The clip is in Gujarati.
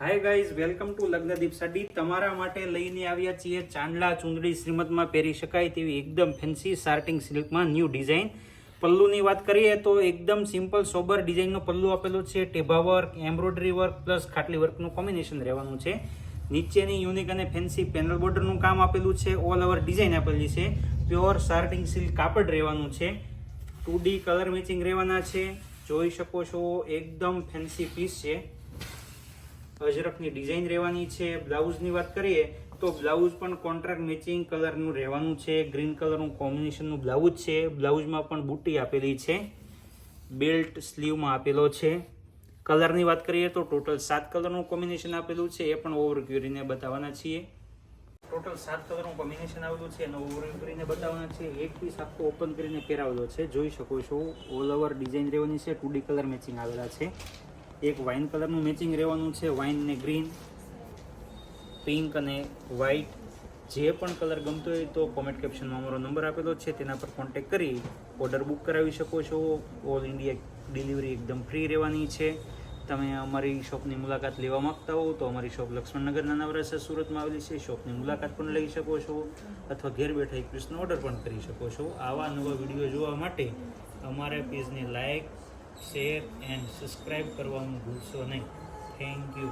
Hi guys welcome to Lagnadeep sari તમારા માટે લઈને આવ્યા છીએ ચાંદલા ચુંદડી શ્રીમદમાં પહેરી શકાય તેવી એકદમ ફેન્સી સાર્ટિંગ સિલ્કમાં ન્યૂ ડિઝાઇન પલ્લુની વાત કરીએ તો એકદમ સિમ્પલ સોબર ડિઝાઇનનો પલ્લુ આપેલો છે. ટેભા વર્ક એમ્બ્રોઇડરી વર્ક પ્લસ ખાટલી વર્કનું કોમ્બિનેશન રહેવાનું છે. નીચેની યુનિક અને ફેન્સી પેનલ બોર્ડરનું કામ આપેલું છે. ઓલ ઓવર ડિઝાઇન આપેલી છે. પ્યોર સાર્ટિંગ સિલ્ક કાપડ રહેવાનું છે. ટુ કલર મેચિંગ રહેવાના છે. જોઈ શકો છો, એકદમ ફેન્સી પીસ છે. અજરકની ડિઝાઇન રહેવાની છે. બ્લાઉઝની વાત કરીએ તો બ્લાઉઝ પણ કોન્ટ્રાક્ટ મેચિંગ કલરનું રહેવાનું છે. ગ્રીન કલરનું કોમ્બિનેશનનું બ્લાઉઝ છે. બ્લાઉઝમાં પણ બુટ્ટી આપેલી છે. બેલ્ટ સ્લીવમાં આપેલો છે. કલરની વાત કરીએ તો ટોટલ સાત કલરનું કોમ્બિનેશન આપેલું છે. એ પણ ઓવર કરીને બતાવવાના છીએ. ટોટલ સાત કલરનું કોમ્બિનેશન આવેલું છે. અને ઓવર કરીને બતાવવાના છે એક પીસ આખો ઓપન કરીને પહેરાવેલો છે. જોઈ શકો છો. ઓલ ઓવર ડિઝાઇન રહેવાની છે. ટુ કલર મેચિંગ આવેલા છે. એક વાઇન કલરનું મેચિંગ રહેવાનું છે, વાઇન ને ગ્રીન, પિંક અને વ્હાઇટ. જે પણ કલર ગમતો હોય તો કોમેન્ટ કેપ્શનમાં અમારો નંબર આપેલો છે, તેના પર કોન્ટેક્ટ કરી ઓર્ડર બુક કરાવી શકો છો. ઓલ ઇન્ડિયા ડિલિવરી એકદમ ફ્રી રહેવાની છે. તમે અમારી શોપની મુલાકાત લેવા માંગતા હો તો અમારી શોપ લક્ષ્મણનગર નાના વરસા સુરતમાં આવેલી છે. શોપની મુલાકાત પણ લઈ શકો છો અથવા ઘેર બેઠા એક પીસનો ઓર્ડર પણ કરી શકો છો. આવા નવા વીડિયો જોવા માટે અમારા પેજને લાઈક શેર એન્ડ સબસ્ક્રાઈબ કરવાનું ભૂલશો નહીં. Thank you.